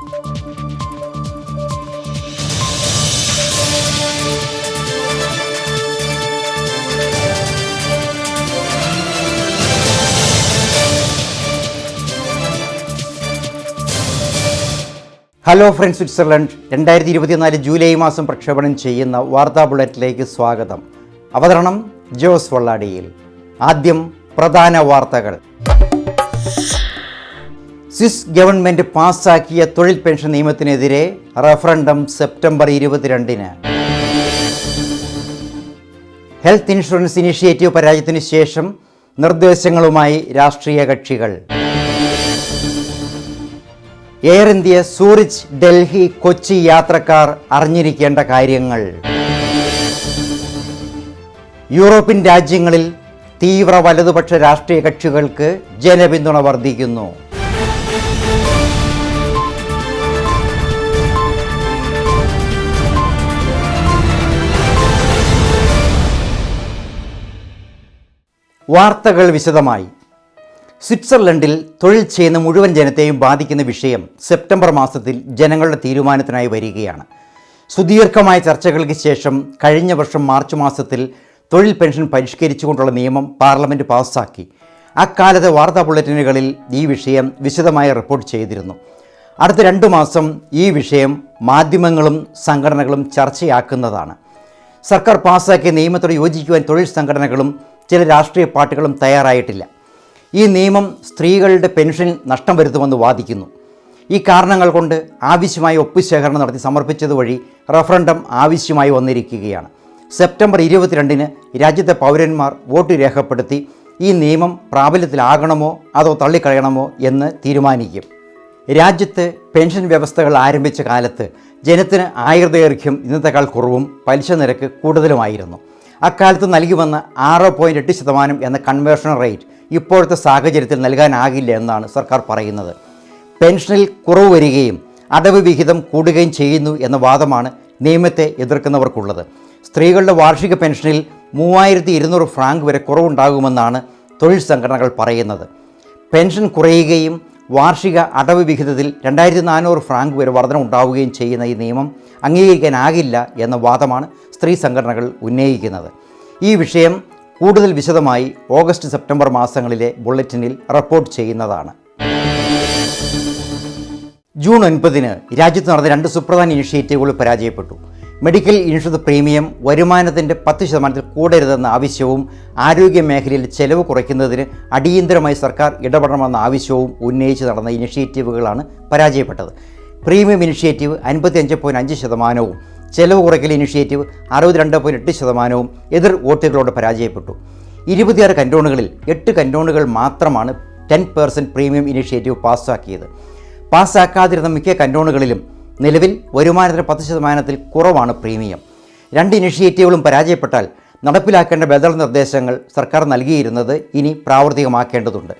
Hello friends Switzerland രണ്ടായിരത്തി ഇരുപത്തിനാല് July മാസം പ്രക്ഷേപണം ചെയ്യുന്ന വാർത്താ ബുള്ളറ്റിലേക്ക് സ്വാഗതം. അവതരണം ജോസ് വള്ളാടിയിൽ. ആദ്യം പ്രധാന വാർത്തകൾ. സ്വിസ് ഗവൺമെന്റ് പാസ്സാക്കിയ തൊഴിൽ പെൻഷൻ നിയമത്തിനെതിരെ റഫറണ്ടം സെപ്റ്റംബർ ഇരുപത്തിരണ്ടിന്. ഹെൽത്ത് ഇൻഷുറൻസ് ഇനിഷ്യേറ്റീവ് പരാജയത്തിന് ശേഷം നിർദ്ദേശങ്ങളുമായി രാഷ്ട്രീയ കക്ഷികൾ. Air India Zurich Delhi Kochi യാത്രക്കാർ അറിഞ്ഞിരിക്കേണ്ട കാര്യങ്ങൾ. യൂറോപ്യൻ രാജ്യങ്ങളിൽ തീവ്ര വലതുപക്ഷ രാഷ്ട്രീയ കക്ഷികൾക്ക് ജനപിന്തുണ വർദ്ധിക്കുന്നു. വാർത്തകൾ വിശദമായി. സ്വിറ്റ്സർലൻഡിൽ തൊഴിൽ ചെയ്യുന്ന മുഴുവൻ ജനത്തെയും ബാധിക്കുന്ന വിഷയം സെപ്റ്റംബർ മാസത്തിൽ ജനങ്ങളുടെ തീരുമാനത്തിനായി വരികയാണ്. സുദീർഘമായ ചർച്ചകൾക്ക് ശേഷം കഴിഞ്ഞ വർഷം മാർച്ച് മാസത്തിൽ തൊഴിൽ പെൻഷൻ പരിഷ്കരിച്ചുകൊണ്ടുള്ള നിയമം പാർലമെന്റ് പാസ്സാക്കി അക്കാലത്തെ വാർത്താ ബുള്ളറ്റിനുകളിൽ ഈ വിഷയം വിശദമായി റിപ്പോർട്ട് ചെയ്തിരുന്നു. അടുത്ത രണ്ട് മാസം ഈ വിഷയം മാധ്യമങ്ങളും സംഘടനകളും ചർച്ചയാക്കുന്നതാണ്. സർക്കാർ പാസ്സാക്കിയ നിയമത്തോട് യോജിക്കുവാൻ തൊഴിൽ സംഘടനകളും ചില രാഷ്ട്രീയ പാർട്ടികളും തയ്യാറായിട്ടില്ല. ഈ നിയമം സ്ത്രീകളുടെ പെൻഷൻ നഷ്ടം വരുത്തുമെന്ന് വാദിക്കുന്നു. ഈ കാരണങ്ങൾ കൊണ്ട് ആവശ്യമായ ഒപ്പുശേഖരണം നടത്തി സമർപ്പിച്ചത് വഴി റഫറൻഡം ആവശ്യമായി വന്നിരിക്കുകയാണ്. സെപ്റ്റംബർ ഇരുപത്തിരണ്ടിന് രാജ്യത്തെ പൗരന്മാർ വോട്ട് രേഖപ്പെടുത്തി ഈ നിയമം പ്രാബല്യത്തിലാകണമോ അതോ തള്ളിക്കളയണമോ എന്ന് തീരുമാനിക്കും. രാജ്യത്ത് പെൻഷൻ വ്യവസ്ഥകൾ ആരംഭിച്ച കാലത്ത് ജനത്തിന് ആയുർദൈർഘ്യം ഇന്നത്തെക്കാൾ കുറവും പലിശ നിരക്ക് കൂടുതലുമായിരുന്നു. അക്കാലത്ത് നൽകി വന്ന ആറ് പോയിന്റ് എട്ട് ശതമാനം എന്ന കൺവേർഷൻ റേറ്റ് ഇപ്പോഴത്തെ സാഹചര്യത്തിൽ നൽകാനാകില്ല എന്നാണ് സർക്കാർ പറയുന്നത്. പെൻഷനിൽ കുറവ് വരികയും അടവ് വിഹിതം കൂടുകയും ചെയ്യുന്നു എന്ന വാദമാണ് നിയമത്തെ എതിർക്കുന്നവർക്കുള്ളത്. സ്ത്രീകളുടെ വാർഷിക പെൻഷനിൽ മൂവായിരത്തി ഇരുന്നൂറ് ഫ്രാങ്ക് വരെ കുറവുണ്ടാകുമെന്നാണ് തൊഴിൽ സംഘടനകൾ പറയുന്നത്. പെൻഷൻ കുറയുകയും വാർഷിക അടവ് വിഹിതത്തിൽ രണ്ടായിരത്തി നാനൂറ് ഫ്രാങ്ക് വരെ വർധന ഉണ്ടാവുകയും ചെയ്യുന്ന ഈ നിയമം അംഗീകരിക്കാനാകില്ല എന്ന വാദമാണ് സ്ത്രീ സംഘടനകൾ ഉന്നയിക്കുന്നത്. ഈ വിഷയം കൂടുതൽ വിശദമായി ഓഗസ്റ്റ് സെപ്റ്റംബർ മാസങ്ങളിലെ ബുള്ളറ്റിനിൽ റിപ്പോർട്ട് ചെയ്യുന്നതാണ്. ജൂൺ ഒൻപതിന് രാജ്യത്ത് നടന്ന രണ്ട് സുപ്രധാന ഇനിഷ്യേറ്റീവുകൾ പരാജയപ്പെട്ടു. മെഡിക്കൽ ഇൻഷുറൻസ് പ്രീമിയം വരുമാനത്തിന്റെ പത്ത് ശതമാനത്തിൽ കൂടരുതെന്ന ആവശ്യവും ആരോഗ്യ മേഖലയിൽ ചെലവ് കുറയ്ക്കുന്നതിന് അടിയന്തരമായി സർക്കാർ ഇടപെടണമെന്ന ആവശ്യവും ഉന്നയിച്ച് നടന്ന ഇനിഷ്യേറ്റീവുകളാണ് പരാജയപ്പെട്ടത്. പ്രീമിയം ഇനിഷ്യേറ്റീവ് അൻപത്തിയഞ്ച് പോയിന്റ് അഞ്ച് ശതമാനവും ചെലവ് കുറയ്ക്കൽ ഇനിഷ്യേറ്റീവ് അറുപത്തിരണ്ട് പോയിന്റ് എട്ട് ശതമാനവും എതിർ വോട്ടുകളോട് പരാജയപ്പെട്ടു. ഇരുപത്തിയാറ് കന്റോണുകളിൽ എട്ട് കന്റോണുകൾ മാത്രമാണ് ടെൻ പെർസെന്റ് പ്രീമിയം ഇനിഷ്യേറ്റീവ് പാസ്സാക്കിയത്. പാസ്സാക്കാതിരുന്ന മിക്ക കന്റോണുകളിലും നിലവിൽ വരുമാനത്തിന് പത്ത് ശതമാനത്തിൽ കുറവാണ് പ്രീമിയം. രണ്ട് ഇനിഷ്യേറ്റീവുകളും പരാജയപ്പെട്ടാൽ നടപ്പിലാക്കേണ്ട ബദൽ നിർദ്ദേശങ്ങൾ സർക്കാർ നൽകിയിരുന്നത് ഇനി പ്രാവർത്തികമാക്കേണ്ടതുണ്ട്.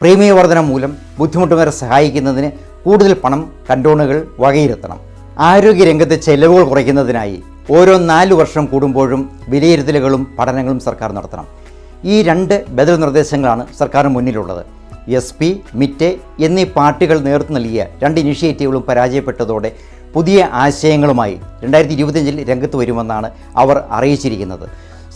പ്രീമിയ വർധന മൂലം ബുദ്ധിമുട്ടുകാരെ സഹായിക്കുന്നതിന് കൂടുതൽ പണം കണ്ടോണുകൾ വകയിരുത്തണം. ആരോഗ്യരംഗത്തെ ചെലവുകൾ കുറയ്ക്കുന്നതിനായി ഓരോ നാല് വർഷം കൂടുമ്പോഴും വിലയിരുത്തലുകളും പഠനങ്ങളും സർക്കാർ നടത്തണം. ഈ രണ്ട് ബദൽ നിർദ്ദേശങ്ങളാണ് സർക്കാർ മുന്നിലുള്ളത്. എസ് പി മിറ്റ് എന്നീ പാർട്ടികൾ നേതൃത്വം നൽകിയ രണ്ട് ഇനിഷ്യേറ്റീവുകളും പരാജയപ്പെട്ടതോടെ പുതിയ ആശയങ്ങളുമായി രണ്ടായിരത്തി ഇരുപത്തിയഞ്ചിൽ രംഗത്ത് വരുമെന്നാണ് അവർ അറിയിച്ചിരിക്കുന്നത്.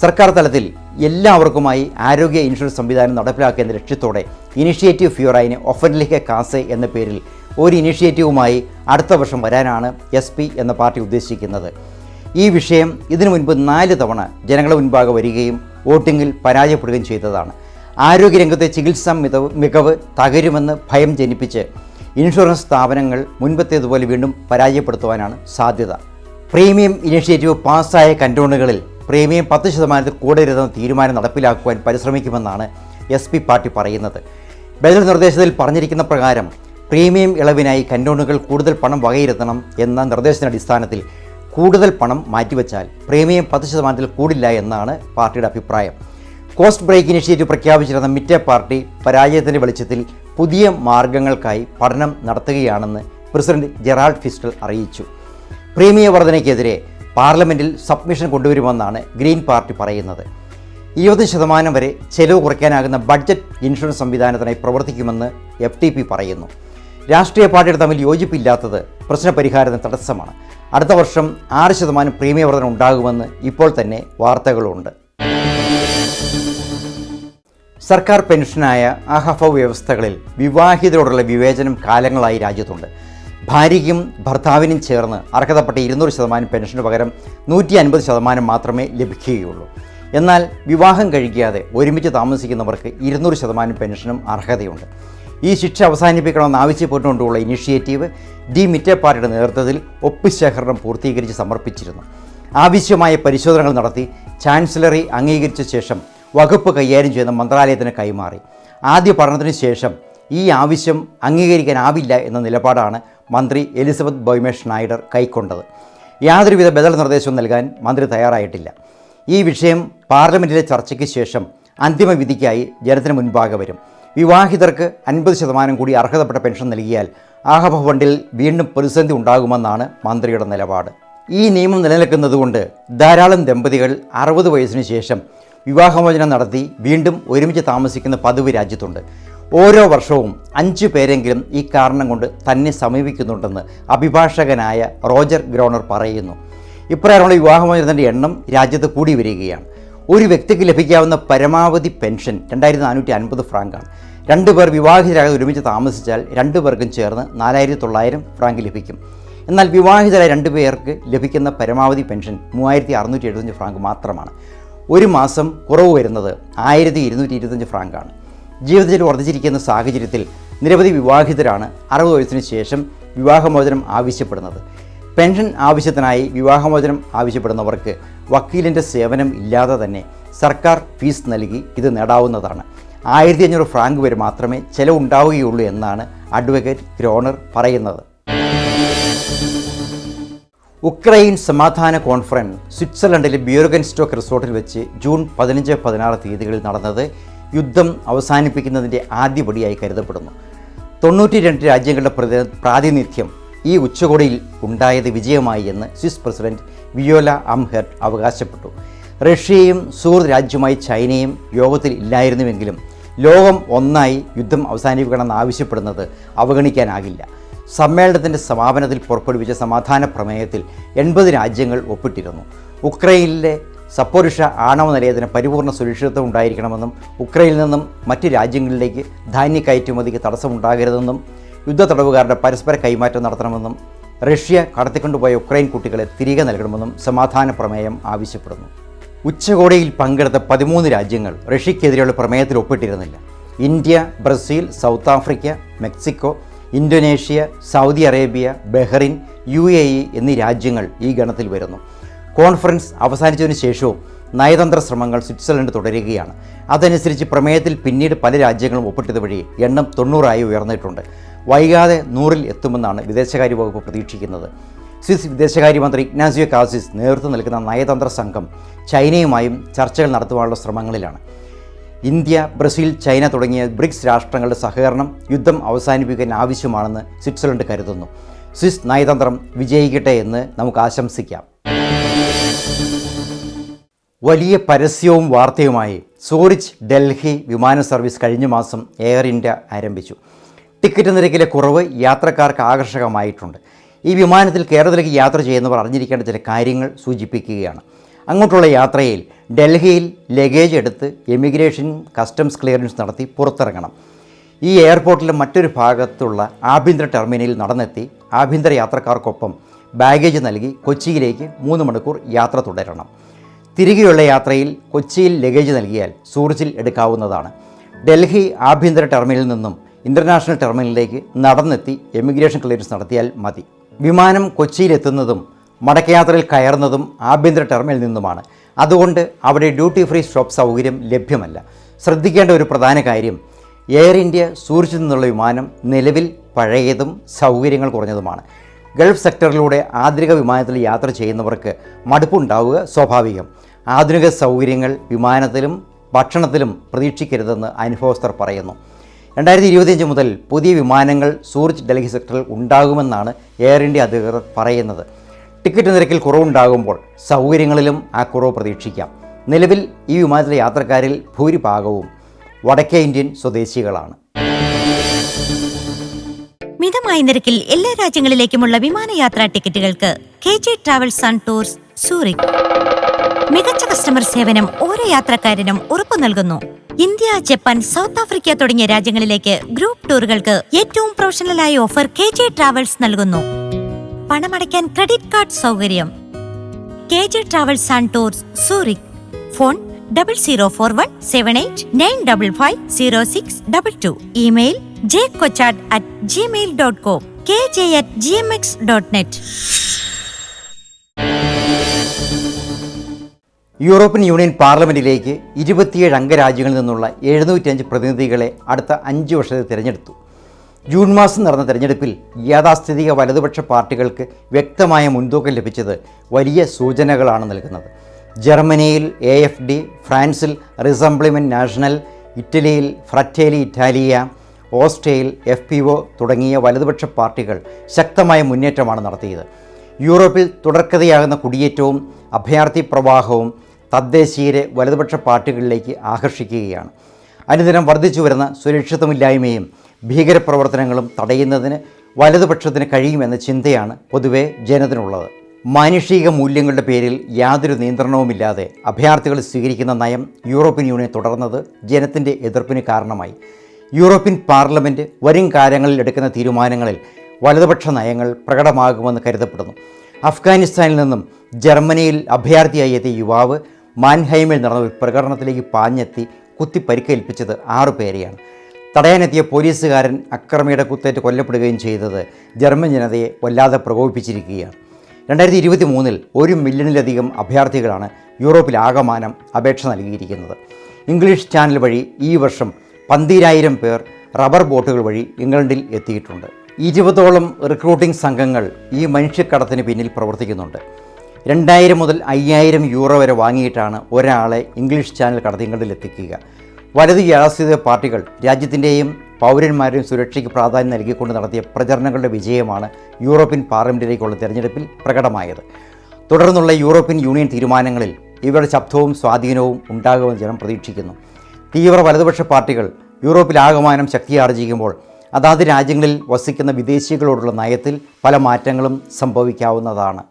സർക്കാർ തലത്തിൽ എല്ലാവർക്കുമായി ആരോഗ്യ ഇൻഷുറൻസ് സംവിധാനം നടപ്പിലാക്കുക എന്ന ലക്ഷ്യത്തോടെ ഇനിഷ്യേറ്റീവ് ഫ്യൂറൈന് ഒഫൻലിഹ കാസെ എന്ന പേരിൽ ഒരു ഇനിഷ്യേറ്റീവുമായി അടുത്ത വർഷം വരാനാണ് എസ് പി എന്ന പാർട്ടി ഉദ്ദേശിക്കുന്നത്. ഈ വിഷയം ഇതിനു മുൻപ് നാല് തവണ ജനങ്ങളുടെ മുൻപാകെ വരികയും വോട്ടിങ്ങിൽ പരാജയപ്പെടുകയും ചെയ്തതാണ്. ആരോഗ്യരംഗത്തെ ചികിത്സാ മികവ് മികവ് തകരുമെന്ന് ഭയം ജനിപ്പിച്ച് ഇൻഷുറൻസ് സ്ഥാപനങ്ങൾ മുൻപത്തേതുപോലെ വീണ്ടും പരാജയപ്പെടുത്തുവാനാണ് സാധ്യത. പ്രീമിയം ഇനിഷ്യേറ്റീവ് പാസ്സായ കന്റോണുകളിൽ പ്രീമിയം പത്ത് ശതമാനത്തിൽ കൂടരുതെന്ന തീരുമാനം നടപ്പിലാക്കുവാൻ പരിശ്രമിക്കുമെന്നാണ് എസ് പി പാർട്ടി പറയുന്നത്. ബദൽ നിർദ്ദേശത്തിൽ പറഞ്ഞിരിക്കുന്ന പ്രകാരം പ്രീമിയം ഇളവിനായി കന്റോണുകൾ കൂടുതൽ പണം വകയിരുത്തണം എന്ന നിർദ്ദേശത്തിന്റെ അടിസ്ഥാനത്തിൽ കൂടുതൽ പണം മാറ്റിവെച്ചാൽ പ്രീമിയം പത്ത് ശതമാനത്തിൽ കൂടില്ല എന്നാണ് പാർട്ടിയുടെ അഭിപ്രായം. കോസ്റ്റ് ബ്രേക്ക് ഇനിഷ്യേറ്റീവ് പ്രഖ്യാപിച്ചിരുന്ന മിറ്റ പാർട്ടി പരാജയത്തിന്റെ വെളിച്ചത്തിൽ പുതിയ മാർഗങ്ങൾക്കായി പഠനം നടത്തുകയാണെന്ന് പ്രസിഡന്റ് ജെറാൾഡ് ഫിസ്റ്റൽ അറിയിച്ചു. പ്രീമിയ വർധനയ്ക്കെതിരെ പാർലമെന്റിൽ സബ്മിഷൻ കൊണ്ടുവരുമെന്നാണ് ഗ്രീൻ പാർട്ടി പറയുന്നത്. ഇരുപത് ശതമാനം വരെ ചെലവ് കുറയ്ക്കാനാകുന്ന ബഡ്ജറ്റ് ഇൻഷുറൻസ് സംവിധാനത്തിനായി പ്രവർത്തിക്കുമെന്ന് എഫ് ടി പി പറയുന്നു. രാഷ്ട്രീയ പാർട്ടികൾ തമ്മിൽ യോജിപ്പില്ലാത്തത് പ്രശ്നപരിഹാരത്തിന് തടസ്സമാണ്. അടുത്ത വർഷം ആറ് ശതമാനം പ്രീമിയ വർധന ഉണ്ടാകുമെന്ന് ഇപ്പോൾ തന്നെ വാർത്തകളുണ്ട്. സർക്കാർ പെൻഷനായ അഹഫ വ്യവസ്ഥകളിൽ വിവാഹിതരോടുള്ള വിവേചനം കാലങ്ങളായി രാജ്യത്തുണ്ട്. ഭാര്യയ്ക്കും ഭർത്താവിനും ചേർന്ന് അർഹതപ്പെട്ട ഇരുന്നൂറ് ശതമാനം പെൻഷന് പകരം നൂറ്റി അൻപത് ശതമാനം മാത്രമേ ലഭിക്കുകയുള്ളൂ. എന്നാൽ വിവാഹം കഴിക്കാതെ ഒരുമിച്ച് താമസിക്കുന്നവർക്ക് ഇരുന്നൂറ് ശതമാനം പെൻഷനും അർഹതയുണ്ട്. ഈ ശിക്ഷ അവസാനിപ്പിക്കണമെന്ന് ആവശ്യപ്പെട്ടുകൊണ്ടുള്ള ഇനിഷ്യേറ്റീവ് ഡി മിറ്റേ നേതൃത്വത്തിൽ നേതൃത്വത്തിൽ ഒപ്പുശേഖരണം പൂർത്തീകരിച്ച് സമർപ്പിച്ചിരുന്നു. ആവശ്യമായ പരിശോധനകൾ നടത്തി ചാൻസലറി അംഗീകരിച്ച ശേഷം വകുപ്പ് കൈകാര്യം ചെയ്യുന്ന മന്ത്രാലയത്തിന് കൈമാറി. ആദ്യ പഠനത്തിന് ശേഷം ഈ ആവശ്യം അംഗീകരിക്കാനാവില്ല എന്ന നിലപാടാണ് മന്ത്രി എലിസബത്ത് ബോയ്മേഷ് നായിഡർ കൈക്കൊണ്ടത്. യാതൊരുവിധ ബദൽ നിർദ്ദേശവും നൽകാൻ മന്ത്രി തയ്യാറായിട്ടില്ല. ഈ വിഷയം പാർലമെന്റിലെ ചർച്ചയ്ക്ക് ശേഷം അന്തിമ വിധിക്കായി ജനത്തിന് മുൻപാകെ വരും. വിവാഹിതർക്ക് അൻപത് ശതമാനം കൂടി അർഹതപ്പെട്ട പെൻഷൻ നൽകിയാൽ ആഹബ ഫണ്ടിൽ വീണ്ടും പ്രതിസന്ധി ഉണ്ടാകുമെന്നാണ് മന്ത്രിയുടെ നിലപാട്. ഈ നിയമം നിലനിൽക്കുന്നതുകൊണ്ട് ധാരാളം ദമ്പതികൾ അറുപത് വയസ്സിന് ശേഷം വിവാഹമോചനം നടത്തി വീണ്ടും ഒരുമിച്ച് താമസിക്കുന്ന പതിവ് രാജ്യത്തുണ്ട്. ഓരോ വർഷവും അഞ്ചു പേരെങ്കിലും ഈ കാരണം കൊണ്ട് തന്നെ സമീപിക്കുന്നുണ്ടെന്ന് അഭിഭാഷകനായ റോജർ ഗ്രോണർ പറയുന്നു. ഇപ്രകാരമുള്ള വിവാഹമോചനത്തിന്റെ എണ്ണം രാജ്യത്ത് കൂടി വരികയാണ്. ഒരു വ്യക്തിക്ക് ലഭിക്കാവുന്ന പരമാവധി പെൻഷൻ രണ്ടായിരത്തി നാനൂറ്റി അൻപത് ഫ്രാങ്കാണ്. രണ്ടു പേർ വിവാഹിതരായി ഒരുമിച്ച് താമസിച്ചാൽ രണ്ടു പേർക്കും ചേർന്ന് നാലായിരത്തി തൊള്ളായിരം ഫ്രാങ്ക് ലഭിക്കും. എന്നാൽ വിവാഹിതരായ രണ്ടു പേർക്ക് ലഭിക്കുന്ന പരമാവധി പെൻഷൻ മൂവായിരത്തി അറുന്നൂറ്റി എഴുപത്തഞ്ച് ഫ്രാങ്ക് മാത്രമാണ്. ഒരു മാസം കുറവ് വരുന്നത് ആയിരത്തി ഇരുന്നൂറ്റി ഇരുപത്തഞ്ച് ഫ്രാങ്കാണ്. ജീവിതത്തിൽ വർദ്ധിച്ചിരിക്കുന്ന സാഹചര്യത്തിൽ നിരവധി വിവാഹിതരാണ് അറുപത് വയസ്സിന് ശേഷം വിവാഹമോചനം ആവശ്യപ്പെടുന്നത്. പെൻഷൻ ആവശ്യത്തിനായി വിവാഹമോചനം ആവശ്യപ്പെടുന്നവർക്ക് വക്കീലിന്റെ സേവനം ഇല്ലാതെ തന്നെ സർക്കാർ ഫീസ് നൽകി ഇത് നേടാവുന്നതാണ്. ആയിരത്തി അഞ്ഞൂറ് ഫ്രാങ്ക് വരെ മാത്രമേ ചിലവുണ്ടാവുകയുള്ളൂ എന്നാണ് അഡ്വക്കേറ്റ് ഗ്രോണർ പറയുന്നത്. ഉക്രൈൻ സമാധാന കോൺഫറൻസ് സ്വിറ്റ്സർലൻഡിലെ ബിയോർഗൻ സ്റ്റോക്ക് റിസോർട്ടിൽ വെച്ച് ജൂൺ പതിനഞ്ച് പതിനാറ് തീയതികളിൽ നടന്നത് യുദ്ധം അവസാനിപ്പിക്കുന്നതിന്റെ ആദ്യപടിയായി കരുതപ്പെടുന്നു. തൊണ്ണൂറ്റി രണ്ട് രാജ്യങ്ങളുടെ പ്രതി പ്രാതിനിധ്യം ഈ ഉച്ചകോടിയിൽ ഉണ്ടായത് വിജയമായി എന്ന് സ്വിസ് പ്രസിഡന്റ് വിയോല അംഹെർട്ട് അവകാശപ്പെട്ടു. റഷ്യയും സുഹൃത്ത് രാജ്യമായി ചൈനയും യോഗത്തിൽ ഇല്ലായിരുന്നുവെങ്കിലും ലോകം ഒന്നായി യുദ്ധം അവസാനിപ്പിക്കണമെന്ന് ആവശ്യപ്പെടുന്നത് അവഗണിക്കാനാകില്ല. സമ്മേളനത്തിന്റെ സമാപനത്തിൽ പുറപ്പെടുവിച്ച സമാധാന പ്രമേയത്തിൽ എൺപത് രാജ്യങ്ങൾ ഒപ്പിട്ടിരുന്നു. ഉക്രൈനിലെ സപ്പോരുഷ ആണവ നിലയത്തിന് പരിപൂർണ സുരക്ഷിതത്വം ഉണ്ടായിരിക്കണമെന്നും ഉക്രൈനിൽ നിന്നും മറ്റ് രാജ്യങ്ങളിലേക്ക് ധാന്യ കയറ്റുമതിക്ക് തടസ്സമുണ്ടാകരുതെന്നും യുദ്ധ തടവുകാരുടെ പരസ്പര കൈമാറ്റം നടത്തണമെന്നും റഷ്യ കടത്തിക്കൊണ്ടുപോയ ഉക്രൈൻ കുട്ടികളെ തിരികെ നൽകണമെന്നും സമാധാന പ്രമേയം ആവശ്യപ്പെടുന്നു. ഉച്ചകോടിയിൽ പങ്കെടുത്ത പതിമൂന്ന് രാജ്യങ്ങൾ റഷ്യക്കെതിരെയുള്ള പ്രമേയത്തിൽ ഒപ്പിട്ടിരുന്നില്ല. India Brazil South Africa Mexico Indonesia Saudi Arabia Bahrain U A E എന്നീ രാജ്യങ്ങൾ ഈ ഗണത്തിൽ വരുന്നു. കോൺഫറൻസ് അവസാനിച്ചതിനു ശേഷവും നയതന്ത്ര ശ്രമങ്ങൾ സ്വിറ്റ്സർലൻഡ് തുടരുകയാണ്. അതനുസരിച്ച് പ്രമേയത്തിൽ പിന്നീട് പല രാജ്യങ്ങളും ഒപ്പിട്ടത് വഴി എണ്ണം തൊണ്ണൂറായി ഉയർന്നിട്ടുണ്ട്. വൈകാതെ നൂറിൽ എത്തുമെന്നാണ് വിദേശകാര്യ വകുപ്പ് പ്രതീക്ഷിക്കുന്നത്. സ്വിസ് വിദേശകാര്യമന്ത്രി ഇഗ്നാസിയോ കാസിസ് നേതൃത്വം നൽകുന്ന നയതന്ത്ര സംഘം ചൈനയുമായും ചർച്ചകൾ നടത്തുവാനുള്ള ശ്രമങ്ങളിലാണ്. ഇന്ത്യ ബ്രസീൽ ചൈന തുടങ്ങിയ ബ്രിക്സ് രാഷ്ട്രങ്ങളുടെ സഹകരണം യുദ്ധം അവസാനിപ്പിക്കാൻ ആവശ്യമാണെന്ന് സ്വിറ്റ്സർലൻഡ് കരുതുന്നു. സ്വിസ് നയതന്ത്രം വിജയിക്കട്ടെ എന്ന് നമുക്ക് ആശംസിക്കാം. വലിയ പരസ്യവും വാർത്തയുമായി സൂറിച്ച് ഡൽഹി വിമാന സർവീസ് കഴിഞ്ഞ മാസം എയർ ഇന്ത്യ ആരംഭിച്ചു. ടിക്കറ്റ് നിരക്കിലെ കുറവ് യാത്രക്കാർക്ക് ആകർഷകമായിട്ടുണ്ട്. ഈ വിമാനത്തിൽ കേരളത്തിലേക്ക് യാത്ര ചെയ്യുന്നവർ അറിഞ്ഞിരിക്കേണ്ട ചില കാര്യങ്ങൾ സൂചിപ്പിക്കുകയാണ്. അങ്ങോട്ടുള്ള യാത്രയിൽ ഡൽഹിയിൽ ലഗേജ് എടുത്ത് എമിഗ്രേഷൻ കസ്റ്റംസ് ക്ലിയറൻസ് നടത്തി പുറത്തിറങ്ങണം. ഈ എയർപോർട്ടിലെ മറ്റൊരു ഭാഗത്തുള്ള ആഭ്യന്തര ടെർമിനലിൽ നടന്നെത്തി ആഭ്യന്തര യാത്രക്കാർക്കൊപ്പം ബാഗേജ് നൽകി കൊച്ചിയിലേക്ക് മൂന്ന് മണിക്കൂർ യാത്ര തുടരണം. തിരികെയുള്ള യാത്രയിൽ കൊച്ചിയിൽ ലഗേജ് നൽകിയാൽ സൂറിച്ചിൽ എടുക്കാവുന്നതാണ്. ഡൽഹി ആഭ്യന്തര ടെർമിനലിൽ നിന്നും ഇന്റർനാഷണൽ ടെർമിനലിലേക്ക് നടന്നെത്തി എമിഗ്രേഷൻ ക്ലിയറൻസ് നടത്തിയാൽ മതി. വിമാനം കൊച്ചിയിലെത്തുന്നതും മടക്കയാത്രയിൽ കയറുന്നതും ആഭ്യന്തര ടെർമിനലിൽ നിന്നുമാണ്. അതുകൊണ്ട് അവിടെ ഡ്യൂട്ടി ഫ്രീ ഷോപ്പ് സൗകര്യം ലഭ്യമല്ല. ശ്രദ്ധിക്കേണ്ട ഒരു പ്രധാന കാര്യം എയർ ഇന്ത്യ സൂറിച്ചിൽ നിന്നുള്ള വിമാനം നിലവിൽ പഴയതും സൗകര്യങ്ങൾ കുറഞ്ഞതുമാണ്. ഗൾഫ് സെക്ടറിലൂടെ ആധുനിക വിമാനത്തിൽ യാത്ര ചെയ്യുന്നവർക്ക് മടുപ്പുണ്ടാവുക സ്വാഭാവികം. ആധുനിക സൗകര്യങ്ങൾ വിമാനത്തിലും ഭക്ഷണത്തിലും പ്രതീക്ഷിക്കരുതെന്ന് അനുഭവസ്ഥർ പറയുന്നു. രണ്ടായിരത്തി ഇരുപത്തിയഞ്ച് മുതൽ പുതിയ വിമാനങ്ങൾ സൂറിച്ച് ഡൽഹി സെക്ടറിൽ ഉണ്ടാകുമെന്നാണ് എയർ ഇന്ത്യ അധികൃതർ പറയുന്നത്. ടിക്കറ്റ് നിരക്കിൽ കുറവുണ്ടാകുമ്പോൾ സൗകര്യങ്ങളിലും ആ കുറവ് പ്രതീക്ഷിക്കാം. നിലവിൽ ഈ വിമാനത്തിലെ യാത്രക്കാരിൽ ഭൂരിഭാഗവും വടക്കേ ഇന്ത്യൻ സ്വദേശികളാണ്. മിതമായ നിരക്കിൽ എല്ലാ രാജ്യങ്ങളിലേക്കുമുള്ള വിമാനയാത്രാ ടിക്കറ്റുകൾക്ക് K J Travels and Tours Zurich മികച്ച കസ്റ്റമർ സേവനം ഓരോ യാത്രക്കാരനും ഉറപ്പു നൽകുന്നു. ഇന്ത്യ ജപ്പാൻ സൗത്ത് ആഫ്രിക്ക തുടങ്ങിയ രാജ്യങ്ങളിലേക്ക് ഗ്രൂപ്പ് ടൂറുകൾക്ക് ഏറ്റവും പ്രൊഫഷണലായ ഓഫർ കെ ജെ ട്രാവൽസ് നൽകുന്നു. പണമടയ്ക്കാൻ ക്രെഡിറ്റ് കാർഡ് സൗകര്യം. K J Travels and Tours Zurich phone double zero four one seven eight nine double five zero six double two email J Kochat at Gmail dot com K J at G M X dot net European Union പാർലമെന്റിലേക്ക് ഇരുപത്തിയേഴ് അംഗരാജ്യങ്ങളിൽ നിന്നുള്ള എഴുന്നൂറ്റഞ്ച് പ്രതിനിധികളെ അടുത്ത അഞ്ച് വർഷത്തെ തിരഞ്ഞെടുത്തു. June മാസം നടന്ന തെരഞ്ഞെടുപ്പിൽ യാഥാസ്ഥിതിക വലതുപക്ഷ പാർട്ടികൾക്ക് വ്യക്തമായ മുൻതൂക്കം ലഭിച്ചത് വലിയ സൂചനകളാണ് നൽകുന്നത്. ജർമ്മനിയിൽ എ എഫ് ഡി ഫ്രാൻസിൽ റിസംബ്ലിമെന്റ് നാഷണൽ ഇറ്റലിയിൽ ഫ്രറ്റേലി ഇറ്റാലിയ ഓസ്ട്രിയയിൽ എഫ് പി ഒ തുടങ്ങിയ വലതുപക്ഷ പാർട്ടികൾ ശക്തമായ മുന്നേറ്റമാണ് നടത്തിയത്. യൂറോപ്പിൽ തുടർക്കഥയാകുന്ന കുടിയേറ്റവും അഭയാർത്ഥി പ്രവാഹവും തദ്ദേശീയരെ വലതുപക്ഷ പാർട്ടികളിലേക്ക് ആകർഷിക്കുകയാണ്. അനുദിനം വർദ്ധിച്ചു വരുന്ന സുരക്ഷിതമില്ലായ്മയും ഭീകരപ്രവർത്തനങ്ങളും തടയുന്നതിന് വലതുപക്ഷത്തിന് കഴിയുമെന്ന ചിന്തയാണ് പൊതുവെ ജനത്തിനുള്ളത്. മാനുഷിക മൂല്യങ്ങളുടെ പേരിൽ യാതൊരു നിയന്ത്രണവുമില്ലാതെ അഭയാർത്ഥികൾ സ്വീകരിക്കുന്ന നയം യൂറോപ്യൻ യൂണിയൻ തുടർന്നത് ജനത്തിന്റെ എതിർപ്പിന് കാരണമായി. യൂറോപ്യൻ പാർലമെന്റ് വരും കാലങ്ങളിൽ എടുക്കുന്ന തീരുമാനങ്ങളിൽ വലതുപക്ഷ നയങ്ങൾ പ്രകടമാകുമെന്ന് കരുതപ്പെടുന്നു. അഫ്ഗാനിസ്ഥാനിൽ നിന്നും ജർമ്മനിയിൽ അഭയാർത്ഥിയായി എത്തിയ യുവാവ് മാൻഹൈമിൽ നടന്ന ഒരു പ്രകടനത്തിലേക്ക് പാഞ്ഞെത്തി കുത്തി പരിക്കേൽപ്പിച്ചത് ആറു പേരെയാണ്. തടയാനെത്തിയ പോലീസുകാരൻ അക്രമിയുടെ കുത്തേറ്റ് കൊല്ലപ്പെടുകയും ചെയ്തത് ജർമ്മൻ ജനതയെ വല്ലാതെ പ്രകോപിപ്പിച്ചിരിക്കുകയാണ്. രണ്ടായിരത്തി ഇരുപത്തി മൂന്നിൽ ഒരു മില്യണിലധികം അഭയാർത്ഥികളാണ് യൂറോപ്പിൽ ആകമാനം അപേക്ഷ നൽകിയിരിക്കുന്നത്. ഇംഗ്ലീഷ് ചാനൽ വഴി ഈ വർഷം പന്തിരായിരം പേർ റബ്ബർ ബോട്ടുകൾ വഴി ഇംഗ്ലണ്ടിൽ എത്തിയിട്ടുണ്ട്. ഇരുപതോളം റിക്രൂട്ടിംഗ് സംഘങ്ങൾ ഈ മനുഷ്യക്കടത്തിന് പിന്നിൽ പ്രവർത്തിക്കുന്നുണ്ട്. രണ്ടായിരം മുതൽ അയ്യായിരം യൂറോ വരെ വാങ്ങിയിട്ടാണ് ഒരാളെ ഇംഗ്ലീഷ് ചാനൽ കടത്തിങ്ങളിൽ എത്തിക്കുക. വലത് യാഥാസ്ഥിത പാർട്ടികൾ രാജ്യത്തിന്റെയും പൗരന്മാരുടെയും സുരക്ഷയ്ക്ക് പ്രാധാന്യം നൽകിക്കൊണ്ട് നടത്തിയ പ്രചരണങ്ങളുടെ വിജയമാണ് യൂറോപ്യൻ പാർലമെന്റിലേക്കുള്ള തെരഞ്ഞെടുപ്പിൽ പ്രകടമായത്. തുടർന്നുള്ള യൂറോപ്യൻ യൂണിയൻ തീരുമാനങ്ങളിൽ ഇവരുടെ ശബ്ദവും സ്വാധീനവും ഉണ്ടാകുമെന്ന് ജനം പ്രതീക്ഷിക്കുന്നു. തീവ്ര വലതുപക്ഷ പാർട്ടികൾ യൂറോപ്പിൽ യൂറോപ്പിലാകമാനം ശക്തിയാർജിക്കുമ്പോൾ അതാത് രാജ്യങ്ങളിൽ വസിക്കുന്ന വിദേശികളോടുള്ള നയത്തിൽ പല മാറ്റങ്ങളും സംഭവിക്കാവുന്നതാണ്.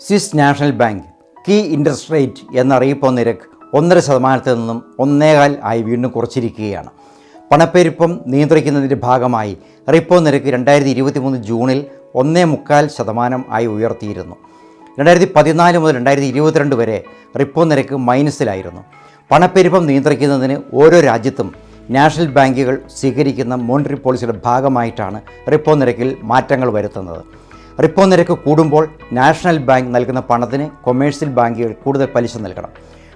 Swiss National Bank key interest rate എന്നറിയിപ്പോ നിരക്ക് ഒന്നര ശതമാനത്തിൽ നിന്നും ഒന്നേകാൽ ആയി വീണ്ടും കുറച്ചിരിക്കുകയാണ്. പണപ്പെരുപ്പം നിയന്ത്രിക്കുന്നതിന്റെ ഭാഗമായി റിപ്പോ നിരക്ക് രണ്ടായിരത്തി ഇരുപത്തി മൂന്ന് ജൂണിൽ ഒന്നേ മുക്കാൽ ശതമാനം ആയി ഉയർത്തിയിരുന്നു. രണ്ടായിരത്തി പതിനാല് മുതൽ രണ്ടായിരത്തി ഇരുപത്തിരണ്ട് വരെ റിപ്പോ നിരക്ക് മൈനസിലായിരുന്നു. പണപ്പെരുപ്പം നിയന്ത്രിക്കുന്നതിന് ഓരോ രാജ്യത്തും നാഷണൽ ബാങ്കുകൾ സ്വീകരിക്കുന്ന മോണിറ്ററി പോളിസിയുടെ ഭാഗമായിട്ടാണ് റിപ്പോ നിരക്കിൽ മാറ്റങ്ങൾ വരുത്തുന്നത്. റിപ്പോ നിരക്ക് കൂടുമ്പോൾ നാഷണൽ ബാങ്ക് നൽകുന്ന പണത്തിന് കൊമേഴ്സ്യൽ ബാങ്കുകൾ കൂടുതൽ പലിശ നൽകണം.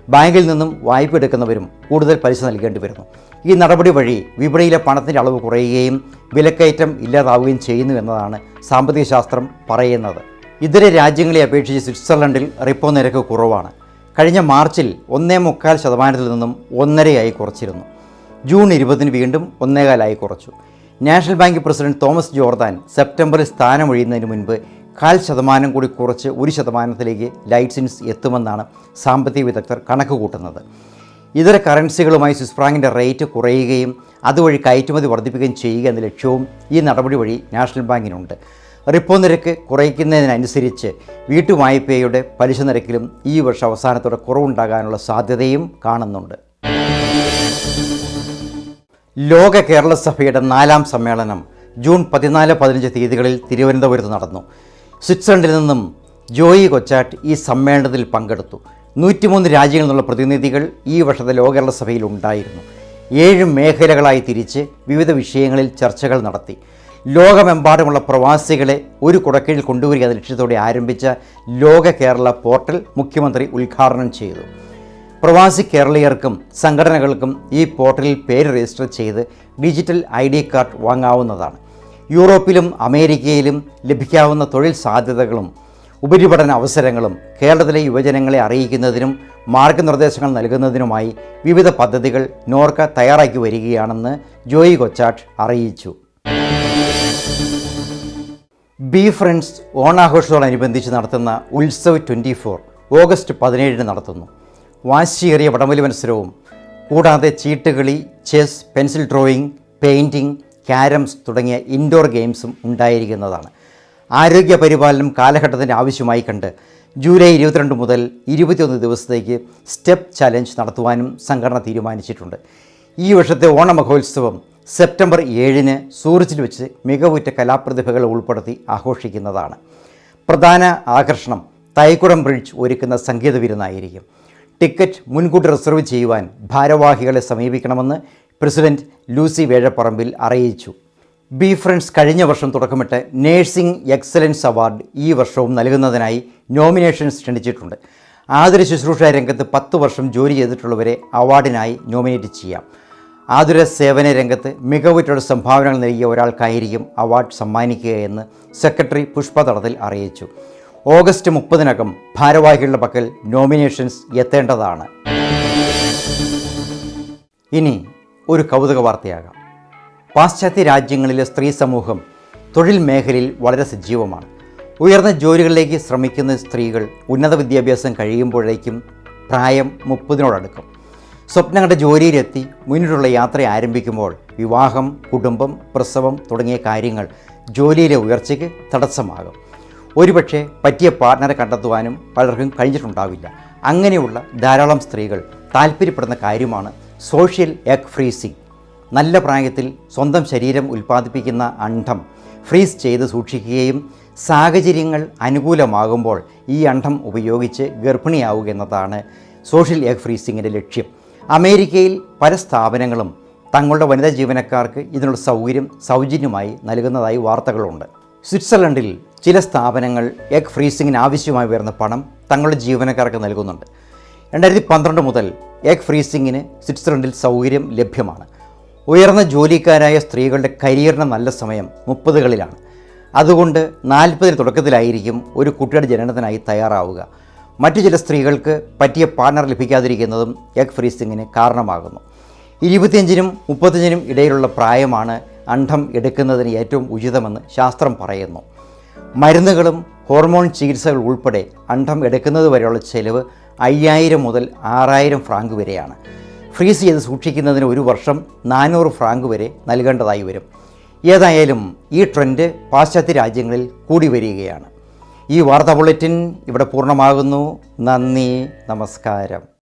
ബാങ്കിൽ നിന്നും വായ്പ എടുക്കുന്നവരും കൂടുതൽ പലിശ നൽകേണ്ടി വരുന്നു. ഈ നടപടി വഴി വിപണിയിലെ പണത്തിന്റെ അളവ് കുറയുകയും വിലക്കയറ്റം ഇല്ലാതാവുകയും ചെയ്യുന്നു എന്നതാണ് സാമ്പത്തിക ശാസ്ത്രം പറയുന്നത്. ഇതര രാജ്യങ്ങളെ അപേക്ഷിച്ച് സ്വിറ്റ്സർലൻഡിൽ റിപ്പോ നിരക്ക് കുറവാണ്. കഴിഞ്ഞ മാർച്ചിൽ ഒന്നേ മുക്കാൽ ശതമാനത്തിൽ നിന്നും ഒന്നരയായി കുറച്ചിരുന്നു. ജൂൺ ഇരുപതിന് വീണ്ടും ഒന്നേകാലായി കുറച്ചു. National Bank president Thomas Jordan സെപ്റ്റംബറിൽ സ്ഥാനമൊഴിയുന്നതിന് മുൻപ് കാൽ ശതമാനം കൂടി കുറച്ച് ഒരു ശതമാനത്തിലേക്ക് ലൈസൻസ് എത്തുമെന്നാണ് സാമ്പത്തിക വിദഗ്ധർ കണക്ക് കൂട്ടുന്നത്. ഇതര കറൻസികളുമായി സ്വിസ് ഫ്രാങ്കിന്റെ റേറ്റ് കുറയുകയും അതുവഴി കയറ്റുമതി വർദ്ധിപ്പിക്കുകയും ചെയ്യുക എന്ന ലക്ഷ്യവും ഈ നടപടി വഴി നാഷണൽ ബാങ്കിനുണ്ട്. റിപ്പോ നിരക്ക് കുറയ്ക്കുന്നതിനനുസരിച്ച് വീട്ടുവായ്പയുടെ പലിശ നിരക്കിലും ഈ വർഷം അവസാനത്തോടെ കുറവുണ്ടാകാനുള്ള സാധ്യതയും കാണുന്നുണ്ട്. ലോക കേരള സഭയുടെ നാലാം സമ്മേളനം ജൂൺ പതിനാല് പതിനഞ്ച് തീയതികളിൽ തിരുവനന്തപുരത്ത് നടന്നു. സ്വിറ്റ്സർലൻഡിൽ നിന്നും ജോയി കൊച്ചാട്ട് ഈ സമ്മേളനത്തിൽ പങ്കെടുത്തു. നൂറ്റിമൂന്ന് രാജ്യങ്ങളിൽ നിന്നുള്ള പ്രതിനിധികൾ ഈ വർഷത്തെ ലോകകേരള സഭയിൽ ഉണ്ടായിരുന്നു. ഏഴ് മേഖലകളായി തിരിച്ച് വിവിധ വിഷയങ്ങളിൽ ചർച്ചകൾ നടത്തി. ലോകമെമ്പാടുമുള്ള പ്രവാസികളെ ഒരു കുടക്കീഴിൽ കൊണ്ടുവരിക എന്ന ലക്ഷ്യത്തോടെ ആരംഭിച്ച ലോക കേരള പോർട്ടൽ മുഖ്യമന്ത്രി ഉദ്ഘാടനം ചെയ്തു. പ്രവാസി കേരളീയർക്കും സംഘടനകൾക്കും ഈ പോർട്ടലിൽ പേര് രജിസ്റ്റർ ചെയ്ത് ഡിജിറ്റൽ ഐ കാർഡ് വാങ്ങാവുന്നതാണ്. യൂറോപ്പിലും അമേരിക്കയിലും ലഭിക്കാവുന്ന തൊഴിൽ സാധ്യതകളും ഉപരിപഠന അവസരങ്ങളും കേരളത്തിലെ യുവജനങ്ങളെ അറിയിക്കുന്നതിനും മാർഗനിർദ്ദേശങ്ങൾ നൽകുന്നതിനുമായി വിവിധ പദ്ധതികൾ നോർക്ക തയ്യാറാക്കി വരികയാണെന്ന് ജോയി കൊച്ചാട്ട് അറിയിച്ചു. ബി ഫ്രണ്ട്സ് ഓണാഘോഷത്തോടനുബന്ധിച്ച് നടത്തുന്ന ഉത്സവ് ട്വന്റി ഫോർ ഓഗസ്റ്റ് പതിനേഴിന് നടത്തുന്നു. വാശിയേറിയ വടംവലി മത്സരവും കൂടാതെ ചീട്ടുകളി chess pencil drawing painting carroms തുടങ്ങിയ ഇൻഡോർ ഗെയിംസും ഉണ്ടായിരിക്കുന്നതാണ്. ആരോഗ്യ പരിപാലനം കാലഘട്ടത്തിന്റെ ആവശ്യമായി കണ്ട് ജൂലൈ ഇരുപത്തിരണ്ട് മുതൽ ഇരുപത്തിയൊന്ന് ദിവസത്തേക്ക് സ്റ്റെപ്പ് ചലഞ്ച് നടത്തുവാനും സംഘടന തീരുമാനിച്ചിട്ടുണ്ട്. ഈ വർഷത്തെ ഓണ മഹോത്സവം സെപ്റ്റംബർ ഏഴിന് സൂറച്ചിൽ വെച്ച് മികവുറ്റ കലാപ്രതിഭകളെ ഉൾപ്പെടുത്തി ആഘോഷിക്കുന്നതാണ്. പ്രധാന ആകർഷണം തൈക്കുടം ബ്രിഡ്ജ് ഒരുക്കുന്ന സംഗീത വിരുന്നായിരിക്കും. ടിക്കറ്റ് മുൻകൂട്ടി റിസർവ് ചെയ്യുവാൻ ഭാരവാഹികളെ സമീപിക്കണമെന്ന് പ്രസിഡന്റ് ലൂസി വേഴപ്പറമ്പിൽ അറിയിച്ചു. ബി ഫ്രണ്ട്സ് കഴിഞ്ഞ വർഷം തുടക്കമിട്ട് നേഴ്സിംഗ് എക്സലൻസ് അവാർഡ് ഈ വർഷവും നൽകുന്നതിനായി നോമിനേഷൻസ് ക്ഷണിച്ചിട്ടുണ്ട്. ആതുര ശുശ്രൂഷ രംഗത്ത് പത്ത് വർഷം ജോലി ചെയ്തിട്ടുള്ളവരെ അവാർഡിനായി നോമിനേറ്റ് ചെയ്യാം. ആതുര സേവന രംഗത്ത് മികവുറ്റുള്ള സംഭാവനകൾ നൽകിയ ഒരാൾക്കായിരിക്കും അവാർഡ് സമ്മാനിക്കുകയെന്ന് സെക്രട്ടറി പുഷ്പ തടത്തിൽ അറിയിച്ചു. ഓഗസ്റ്റ് മുപ്പതിനകം ഭാരവാഹികളുടെ പക്കൽ നോമിനേഷൻസ് എത്തേണ്ടതാണ്. ഇനി ഒരു കൗതുക വാർത്തയാകാം. പാശ്ചാത്യ രാജ്യങ്ങളിലെ സ്ത്രീ സമൂഹം തൊഴിൽ മേഖലയിൽ വളരെ സജീവമാണ്. ഉയർന്ന ജോലികളിലേക്ക് ശ്രമിക്കുന്ന സ്ത്രീകൾ ഉന്നത വിദ്യാഭ്യാസം കഴിയുമ്പോഴേക്കും പ്രായം മുപ്പതിനോടടുക്കും. സ്വപ്നങ്ങളുടെ ജോലിയിലെത്തി മുന്നിലുള്ള യാത്ര ആരംഭിക്കുമ്പോൾ വിവാഹം കുടുംബം പ്രസവം തുടങ്ങിയ കാര്യങ്ങൾ ജോലിയിലെ ഉയർച്ചയ്ക്ക് തടസ്സമാകും. ഒരുപക്ഷെ പറ്റിയ പാർട്ട്ണറെ കണ്ടെത്തുവാനും പലർക്കും കഴിഞ്ഞിട്ടുണ്ടാവില്ല. അങ്ങനെയുള്ള ധാരാളം സ്ത്രീകൾ താല്പര്യപ്പെടുന്ന കാര്യമാണ് സോഷ്യൽ എഗ് ഫ്രീസിംഗ്. നല്ല പ്രായത്തിൽ സ്വന്തം ശരീരം ഉൽപ്പാദിപ്പിക്കുന്ന അണ്ഡം ഫ്രീസ് ചെയ്ത് സൂക്ഷിക്കുകയും സാഹചര്യങ്ങൾ അനുകൂലമാകുമ്പോൾ ഈ അണ്ഡം ഉപയോഗിച്ച് ഗർഭിണിയാവുക എന്നതാണ് സോഷ്യൽ എഗ് ഫ്രീസിങ്ങിന്റെ ലക്ഷ്യം. അമേരിക്കയിൽ പല സ്ഥാപനങ്ങളും തങ്ങളുടെ വനിതാ ജീവനക്കാർക്ക് ഇതിനുള്ള സൗകര്യം സൗജന്യമായി നൽകുന്നതായി വാർത്തകളുണ്ട്. സ്വിറ്റ്സർലൻഡിൽ ചില സ്ഥാപനങ്ങൾ എഗ് ഫ്രീസിങ്ങിന് ആവശ്യമായി വരുന്ന പണം തങ്ങളുടെ ജീവനക്കാർക്ക് നൽകുന്നുണ്ട്. രണ്ടായിരത്തി പന്ത്രണ്ട് മുതൽ എഗ് ഫ്രീസിങ്ങിന് സ്വിറ്റ്സർലൻഡിൽ സൗകര്യം ലഭ്യമാണ്. ഉയർന്ന ജോലിക്കാരായ സ്ത്രീകളുടെ കരിയറിന് നല്ല സമയം മുപ്പതുകളിലാണ്. അതുകൊണ്ട് നാൽപ്പതിന് തുടക്കത്തിലായിരിക്കും ഒരു കുട്ടിയുടെ ജനനത്തിനായി തയ്യാറാവുക. മറ്റു ചില സ്ത്രീകൾക്ക് പറ്റിയ പാർട്ണർ ലഭിക്കാതിരിക്കുന്നതും എഗ് ഫ്രീസിങ്ങിന് കാരണമാകുന്നു. ഇരുപത്തിയഞ്ചിനും മുപ്പത്തഞ്ചിനും ഇടയിലുള്ള പ്രായമാണ് അണ്ഡം എടുക്കുന്നതിന് ഏറ്റവും ഉചിതമെന്ന് ശാസ്ത്രം പറയുന്നു. മരുന്നുകളും ഹോർമോൺ ചികിത്സകൾ ഉൾപ്പെടെ അണ്ഡം എടുക്കുന്നത് വരെയുള്ള ചെലവ് അയ്യായിരം മുതൽ ആറായിരം ഫ്രാങ്ക് വരെയാണ്. ഫ്രീസ് ചെയ്ത് സൂക്ഷിക്കുന്നതിന് ഒരു വർഷം നാനൂറ് ഫ്രാങ്ക് വരെ നൽകേണ്ടതായി വരും. ഏതായാലും ഈ ട്രെൻഡ് പാശ്ചാത്യ രാജ്യങ്ങളിൽ കൂടി വരികയാണ്. ഈ വാർത്താ ബുള്ളറ്റിൻ ഇവിടെ പൂർണമാകുന്നു. നന്ദി നമസ്കാരം.